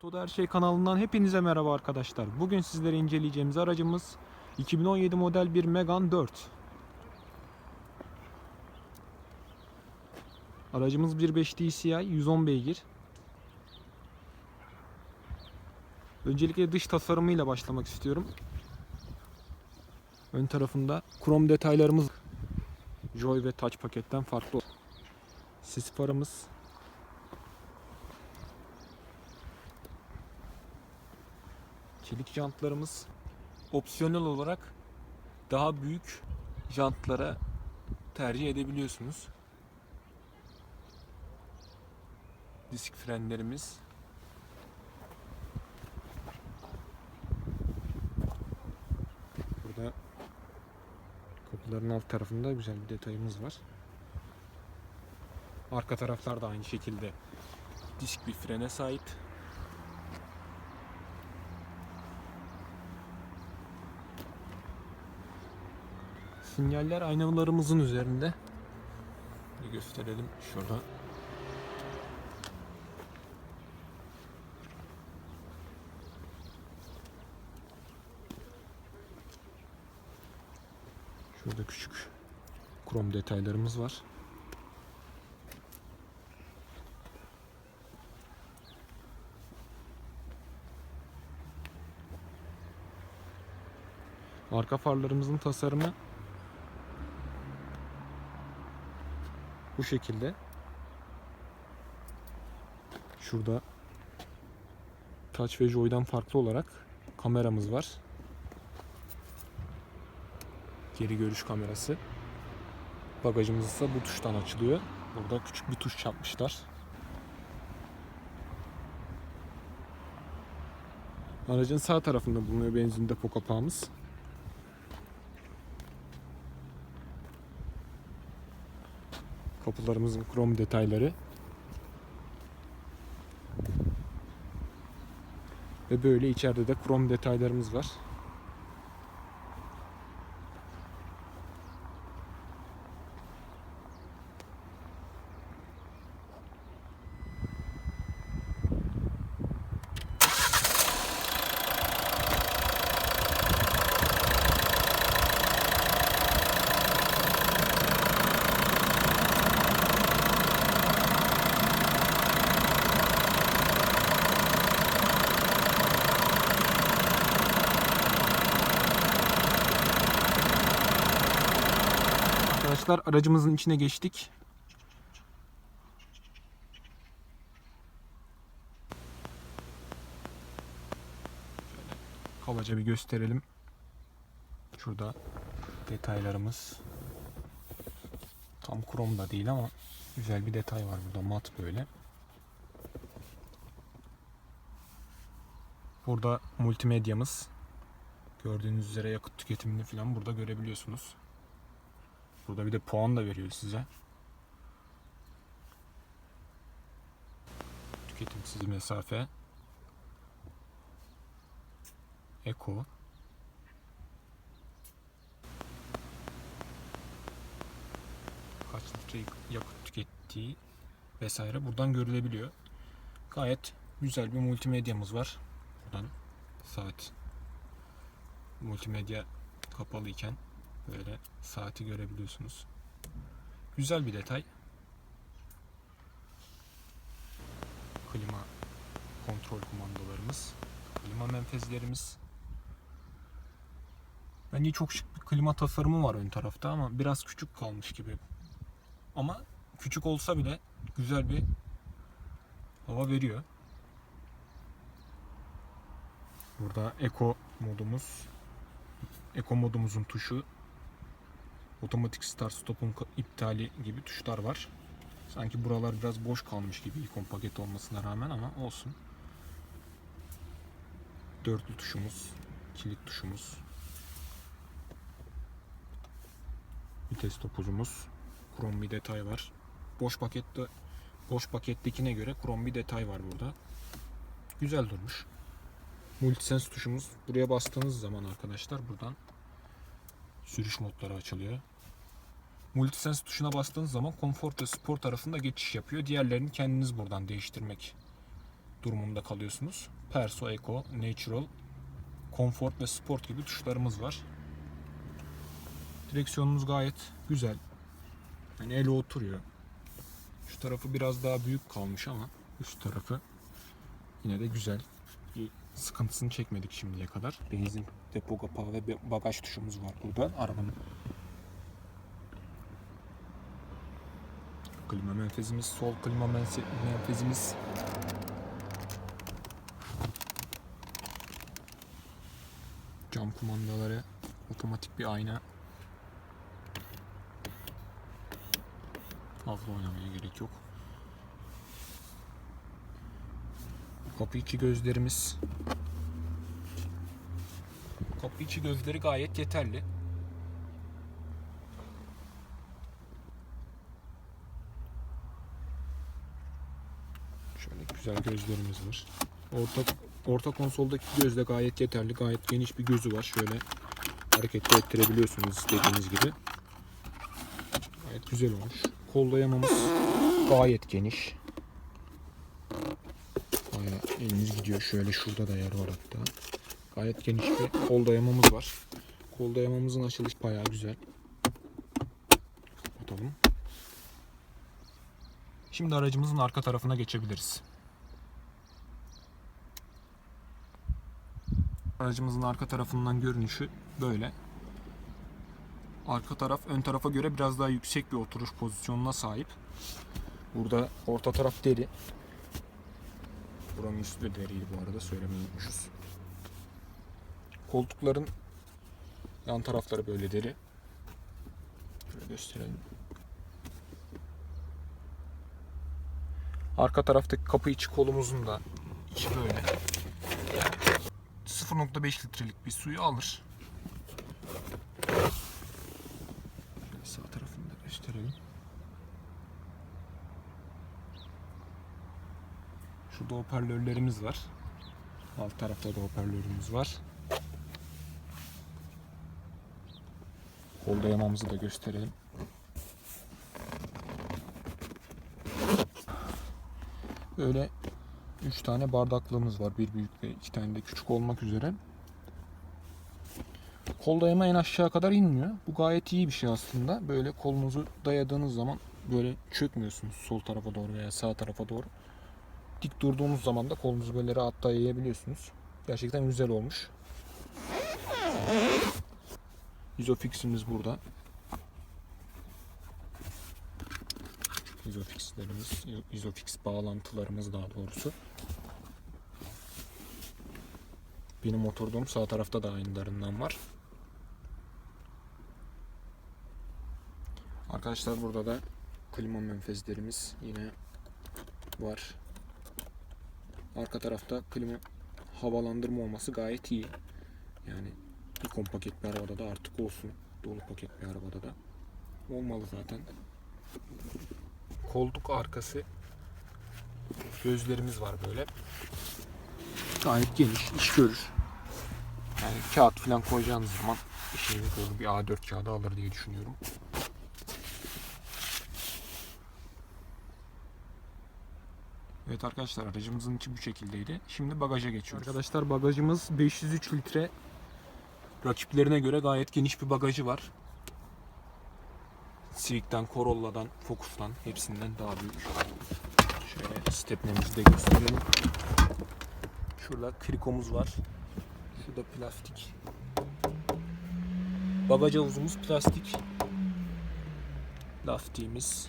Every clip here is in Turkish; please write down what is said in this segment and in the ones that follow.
Todo Her Şey kanalından hepinize merhaba arkadaşlar. Bugün sizlere inceleyeceğimiz aracımız 2017 model bir Megane 4. Aracımız 1.5 DCI 110 beygir. Öncelikle dış tasarımıyla başlamak istiyorum. Ön tarafında krom detaylarımız Joy ve Touch paketten farklı. Sis farımız Çelik jantlarımız opsiyonel olarak daha büyük jantlara tercih edebiliyorsunuz. Disk frenlerimiz. Burada kapıların alt tarafında güzel bir detayımız var. Arka taraflar da aynı şekilde disk bir frene sahip. Sinyaller aynalarımızın üzerinde. Bir gösterelim şurada. Şurada küçük krom detaylarımız var. Arka farlarımızın tasarımı bu şekilde. Şurada Touch ve Joy'dan farklı olarak kameramız var. Geri görüş kamerası. Bagajımız ise bu tuştan açılıyor. Burada küçük bir tuş yapmışlar. Aracın sağ tarafında bulunuyor benzin depo kapağımız. Kapılarımızın krom detayları. Ve böyle içeride de krom detaylarımız var. Arkadaşlar aracımızın içine geçtik. Kabaca bir gösterelim. Şurada detaylarımız tam krom da değil ama güzel bir detay var burada mat böyle. Burada multimedyamız. Gördüğünüz üzere yakıt tüketimini falan burada görebiliyorsunuz. Burada bir de puan da veriyor size. Tüketimsiz mesafe. Eko. Kaç litre yakıt tükettiği vesaire buradan görülebiliyor. Gayet güzel bir multimedyamız var. Buradan saat multimedya kapalı iken Böyle saati görebiliyorsunuz. Güzel bir detay. Klima kontrol kumandalarımız. Klima menfezlerimiz. Bence çok şık bir klima tasarımı var ön tarafta ama biraz küçük kalmış gibi. Ama küçük olsa bile güzel bir hava veriyor. Burada Eco modumuz. Eco modumuzun tuşu otomatik start stop'un iptali gibi tuşlar var. Sanki buralar biraz boş kalmış gibi ikon paket olmasına rağmen ama olsun. Dörtlü tuşumuz, kilit tuşumuz. Vites topuzumuz. Krom bir detay var. Boş pakette boş pakettekine göre krom bir detay var burada. Güzel durmuş. Multisense tuşumuz. Buraya bastığınız zaman arkadaşlar buradan sürüş modları açılıyor. Multisense tuşuna bastığınız zaman konfor ve spor tarafında geçiş yapıyor. Diğerlerini kendiniz buradan değiştirmek durumunda kalıyorsunuz. Perso, Eco, Natural, Comfort ve Sport gibi tuşlarımız var. Direksiyonumuz gayet güzel. Yani ele oturuyor. Şu tarafı biraz daha büyük kalmış ama üst tarafı yine de güzel. Bir sıkıntısını çekmedik şimdiye kadar. Benzin depo kapağı ve bagaj tuşumuz var burada arabanın. Klima menfezimiz, sol klima menfezimiz. Cam kumandaları, otomatik bir ayna. Fazla oynamaya gerek yok. Kapı içi gözlerimiz. Kapı içi gözleri gayet yeterli. Şöyle güzel gözlerimiz var. Orta orta konsoldaki göz de gayet yeterli. Gayet geniş bir gözü var. Şöyle hareket de ettirebiliyorsunuz istediğiniz gibi. Gayet güzel olmuş. Kol dayamamız gayet geniş. Bayağı eliniz gidiyor. Şöyle şurada da yer var hatta. Gayet geniş bir kol dayamamız var. Kol dayamamızın açılışı bayağı güzel. Kapatalım. Şimdi aracımızın arka tarafına geçebiliriz. Aracımızın arka tarafından görünüşü böyle. Arka taraf ön tarafa göre biraz daha yüksek bir oturuş pozisyonuna sahip. Burada orta taraf deri. Buranın üstü de deriydi bu arada söylemeyi unutmuşuz. Koltukların yan tarafları böyle deri. Şöyle gösterelim. Arka taraftaki kapı içi kolumuzun da içi böyle. Yani 0.5 litrelik bir suyu alır. Sağ tarafını da gösterelim. Şurada hoparlörlerimiz var. Alt tarafta da hoparlörümüz var. Kol dayamamızı da gösterelim. Böyle 3 tane bardaklığımız var. Bir büyük ve iki tane de küçük olmak üzere. Kol dayama en aşağı kadar inmiyor. Bu gayet iyi bir şey aslında. Böyle kolunuzu dayadığınız zaman böyle çökmüyorsunuz sol tarafa doğru veya sağ tarafa doğru. Dik durduğunuz zaman da kolunuzu böyle rahat dayayabiliyorsunuz. Gerçekten güzel olmuş. Isofix'imiz burada. Isofix'lerimiz, Isofix bağlantılarımız daha doğrusu. Benim oturduğum sağ tarafta da aynılarından var. Arkadaşlar burada da klima menfezlerimiz yine var. Arka tarafta klima havalandırma olması gayet iyi. Yani ikon paket bir arabada da artık olsun. Dolu paket bir arabada da. Olmalı zaten. Koltuk arkası gözlerimiz var böyle. Gayet geniş, iş görür. Yani kağıt falan koyacağınız zaman işini görür. Bir A4 kağıdı alır diye düşünüyorum. Evet arkadaşlar aracımızın içi bu şekildeydi. Şimdi bagaja geçiyoruz. Arkadaşlar bagajımız 503 litre. Rakiplerine göre gayet geniş bir bagajı var. Civic'ten, Corolla'dan, Focus'tan hepsinden daha büyük. Şöyle stepnemizi de gösterelim. Şurada krikomuz var. Şurada plastik. Bagaj havuzumuz plastik. Lastiğimiz.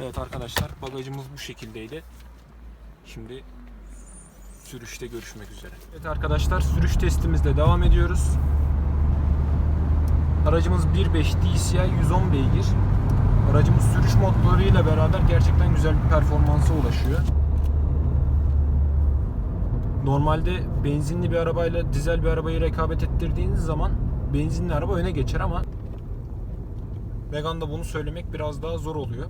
Evet arkadaşlar bagajımız bu şekildeydi. Şimdi sürüşte görüşmek üzere. Evet arkadaşlar sürüş testimizle devam ediyoruz. Aracımız 1.5 DCI 110 beygir. Aracımız sürüş modlarıyla beraber gerçekten güzel bir performansa ulaşıyor. Normalde benzinli bir arabayla dizel bir arabayı rekabet ettirdiğiniz zaman benzinli araba öne geçer ama Megane'da bunu söylemek biraz daha zor oluyor.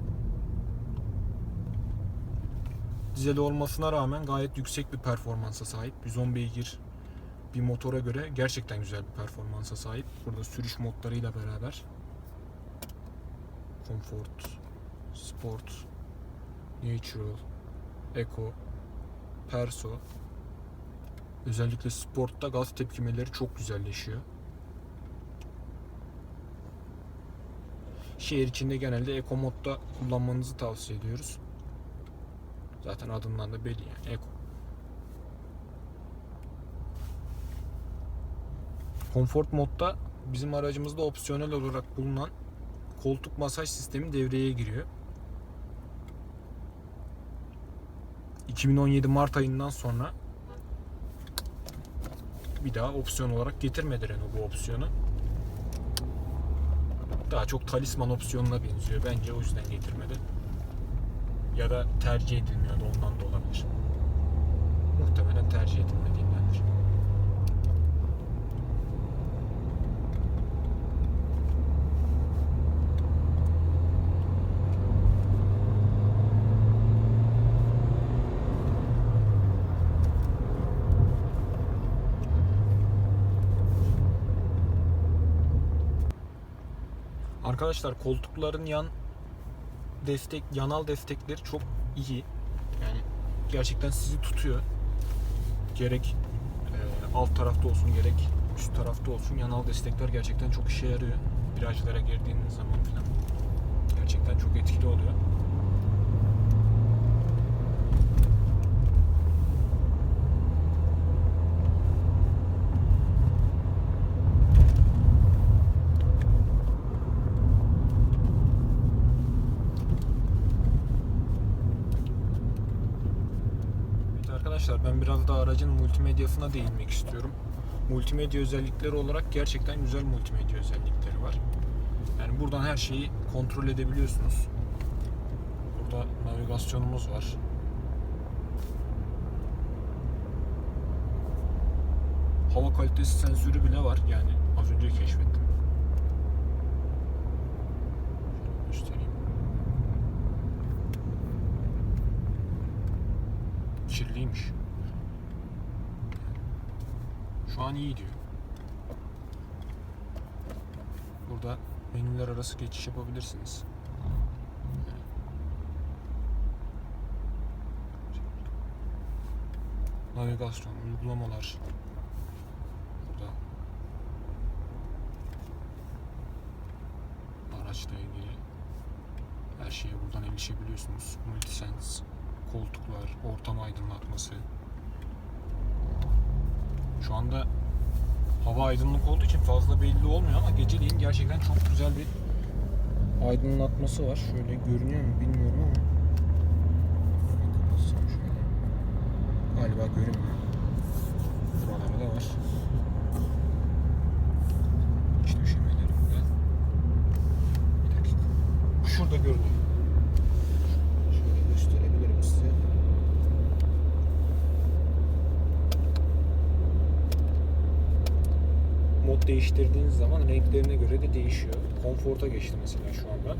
Dizel olmasına rağmen gayet yüksek bir performansa sahip. 110 beygir bir motora göre gerçekten güzel bir performansa sahip. Burada sürüş modlarıyla beraber Comfort, Sport, Natural, Eco, Perso. Özellikle sportta gaz tepkimeleri çok güzelleşiyor. Şehir içinde genelde Eco modda kullanmanızı tavsiye ediyoruz. Zaten adından da belli yani Eco. Comfort modda bizim aracımızda opsiyonel olarak bulunan koltuk masaj sistemi devreye giriyor. 2017 Mart ayından sonra bir daha opsiyon olarak getirmedi Renault bu opsiyonu. Daha çok talisman opsiyonuna benziyor. Bence o yüzden getirmedi. Ya da tercih edilmiyordu ondan da olabilir. Muhtemelen tercih edilmediğindendir. Arkadaşlar koltukların yan destek, yanal destekleri çok iyi. Yani gerçekten sizi tutuyor. Gerek e, alt tarafta olsun gerek üst tarafta olsun yanal destekler gerçekten çok işe yarıyor. Virajlara girdiğiniz zaman falan. Gerçekten çok etkili oluyor. Evet arkadaşlar ben biraz da aracın multimedyasına değinmek istiyorum. Multimedya özellikleri olarak gerçekten güzel multimedya özellikleri var. Yani buradan her şeyi kontrol edebiliyorsunuz. Burada navigasyonumuz var. Hava kalitesi sensörü bile var. Yani az önce keşfettim. Şu an iyi diyor. Burada menüler arası geçiş yapabilirsiniz. Navigasyon, uygulamalar. Burada araçla ilgili her şeye buradan erişebiliyorsunuz. Multisense, koltuklar, ortam aydınlatması. Şu anda hava aydınlık olduğu için fazla belli olmuyor ama geceliğin gerçekten çok güzel bir aydınlatması var. Şöyle görünüyor mu bilmiyorum ama. Kapatsam şöyle. Galiba görünmüyor. Buralarda da var. İç döşemelerinde. Bir dakika. Şurada görünüyor. Şöyle gösterebilirim size. Mod değiştirdiğiniz zaman renklerine göre de değişiyor. Konforta geçti mesela şu anda.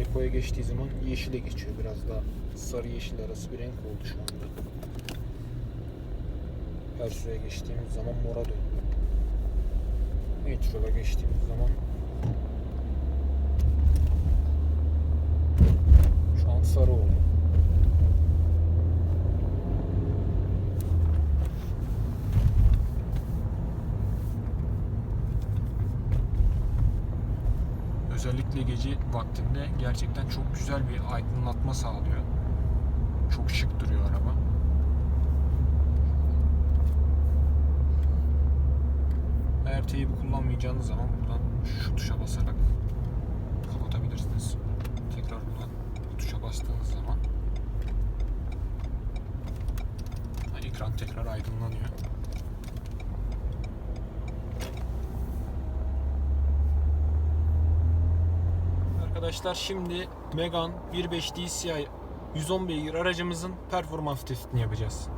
Eko'ya geçtiği zaman yeşile geçiyor. Biraz daha sarı yeşil arası bir renk oldu şu anda. Süreye geçtiğimiz zaman mora döndü. Natural'a geçtiğimiz zaman şu an sarı oldu. Özellikle gece vaktinde gerçekten çok güzel bir aydınlatma sağlıyor. Çok şık duruyor araba. Eğer teybi kullanmayacağınız zaman buradan şu tuşa basarak kapatabilirsiniz. Tekrar buradan bu tuşa bastığınız zaman ekran tekrar aydınlanıyor. Arkadaşlar şimdi Megane 1.5 DCI 110 beygir aracımızın performans testini yapacağız.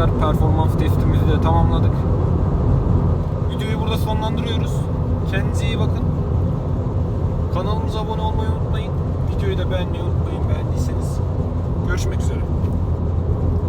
Arkadaşlar performans